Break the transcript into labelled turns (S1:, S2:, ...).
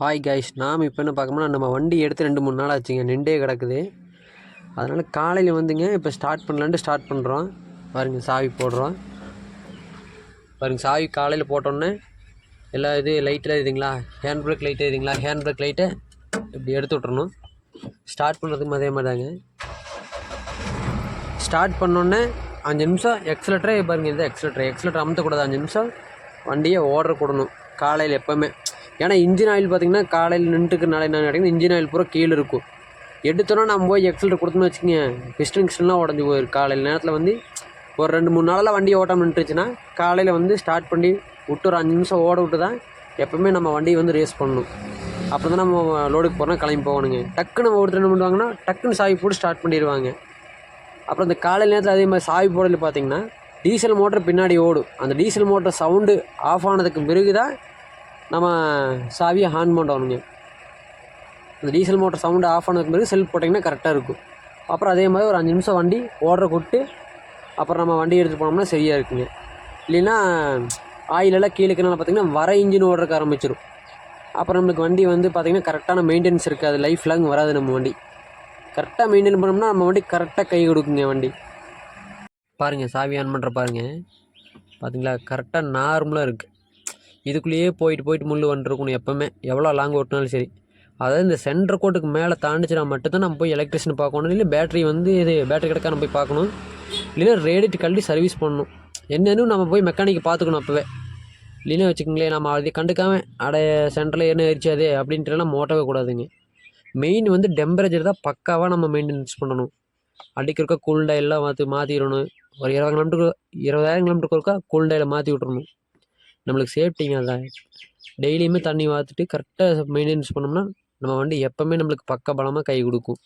S1: Hi guys நாம் இப்போ என்ன பார்க்கணும்னா நம்ம வண்டி எடுத்து ரெண்டு மூணு நாள் ஆச்சுங்க. நின்றே கிடக்குது. அதனால் காலையில் வந்துங்க இப்போ ஸ்டார்ட் பண்ணலான்ட்டு ஸ்டார்ட் பண்ணுறோம் பாருங்க சாவி போடுறோம். பாருங்க சாவி காலையில் போட்டோன்னே எல்லா இது லைட்டில் இதுங்களா ஹேண்ட் பிரேக் லைட்டு இதுங்களா ஹேண்ட் பிரேக் லைட்டை இப்படி எடுத்து விட்றணும் ஸ்டார்ட் பண்ணுறதுக்கும் அதே மாதிரி தாங்க ஸ்டார்ட் பண்ணோன்னே அஞ்சு நிமிஷம் எக்ஸலேட்டரே பாருங்கள் இந்த எக்ஸலேட்டர் எக்ஸலேட்டர் அமுத்தக்கூடாது. அஞ்சு நிமிஷம் வண்டியை ஓடுற கூடணும் காலையில் எப்போவுமே. ஏன்னா இன்ஜின் ஆயில் பார்த்தீங்கன்னா காலையில் நின்றுக்குனால என்ன கேட்டிங்கன்னா இன்ஜின் ஆயில் பூரா கீழே இருக்கும். எடுத்தோன்னா நம்ம போய் எக்ஸல்ட்டு கொடுத்தோம்னு வச்சுக்கோங்க பிஸ்டன் கிஸ்டன்லாம் உடஞ்சி போயிருக்கு காலையில் நேரத்தில் வந்து ஒரு ரெண்டு மூணு நாளில் வண்டி ஓட்டாமல் நின்றுச்சுன்னா காலையில் வந்து ஸ்டார்ட் பண்ணி விட்டு ஒரு அஞ்சு நிமிஷம் ஓட விட்டு தான் எப்போவுமே நம்ம வண்டியை வந்து ரேஸ் பண்ணணும். அப்போ தான் நம்ம லோடுக்கு போகிறோம் கிளம்பி போகணுங்க. டக்குன்னு நம்ம ஒருத்தர் என்ன பண்ணுவாங்கன்னா டக்குன்னு சாவி போட்டு ஸ்டார்ட் பண்ணிடுவாங்க. அப்புறம் இந்த காலையில் நேரத்தில் அதே மாதிரி சாவி போடல பார்த்தீங்கன்னா டீசல் மோட்டர் பின்னாடி ஓடும். அந்த டீசல் மோட்டர் சவுண்டு ஆஃப் ஆனதுக்கு பிறகு தான் நம்ம சாவியை ஆன் பண்ணணுங்க அந்த டீசல் மோட்டர் சவுண்டு ஆஃப் ஆனதுக்கு பிறகு செல்ஃப் போட்டிங்கன்னா கரெக்டாக இருக்கும். அப்புறம் அதே மாதிரி ஒரு அஞ்சு நிமிஷம் வண்டி ஓடுற கூப்பிட்டு அப்புறம் நம்ம வண்டி எடுத்துகிட்டு போனோம்னா சரியாக இருக்குங்க. இல்லைன்னா ஆயிலெல்லாம் கீழேக்குனால பார்த்திங்கன்னா வர இன்ஜின் ஓடுறதுக்கு ஆரம்பிச்சிடும் அப்புறம் நம்மளுக்கு வண்டி வந்து பார்த்திங்கன்னா கரெக்டான மெயின்டெனன்ஸ் இருக்காது. லைஃப் லாங் வராது நம்ம வண்டி. கரெக்டாக மெயின்டைன் பண்ணோம்னா நம்ம வண்டி கரெக்டாக கை கொடுக்குங்க வண்டி. பாருங்கள் சாவி ஆன் பண்ணுற பாருங்கள் பார்த்தீங்களா கரெக்டாக நார்மலாக இருக்குது இதுக்குள்ளேயே போயிட்டு போயிட்டு முள் வந்துருக்கணும் எப்போவுமே. எவ்வளோ லாங் ஓட்டினாலும் சரி. அதாவது இந்த சென்டர் கோட்டுக்கு மேலே தாண்டிச்சுனா மட்டும்தான் நம்ம போய் எலக்ட்ரிஷியன் பார்க்கணும். இல்லை பேட்டரி வந்து இது பேட்டரி கிடைக்காம நம்ம போய் பார்க்கணும். இல்லைன்னா ரேடிட்டு கழட்டி சர்வீஸ் பண்ணணும். என்னன்னு நம்ம போய் மெக்கானிக்கை பார்த்துக்கணும் அப்போவே. இல்லைன்னா வச்சுக்கோங்களேன் நம்ம அதை கண்டுக்காம அட சென்டரில் என்ன எரிச்சாது அப்படின்ட்டுலாம் மோட்டவே கூடாதுங்க. மெயின் வந்து டெம்பரேச்சர் தான் பக்காவாக நம்ம மெயின்டெனன்ஸ் பண்ணணும். அடிக்கிறக்க கூல் எல்லாம் மாற்றி மாற்றிடணும் ஒரு இருபது கிலோமீட்டருக்கு இருபதாயிரம் கிலோமீட்டருக்கு ஒருக்கா கூல் மாற்றி விட்றணும் நம்மளுக்கு சேஃப்டிங்க அதான் டெய்லியுமே தண்ணி வார்த்துட்டு கரெக்டாக மெயின்டெனன்ஸ் பண்ணோம்னா நம்ம வண்டி எப்போவுமே நம்மளுக்கு பக்க பலமாக கை கொடுக்கும்.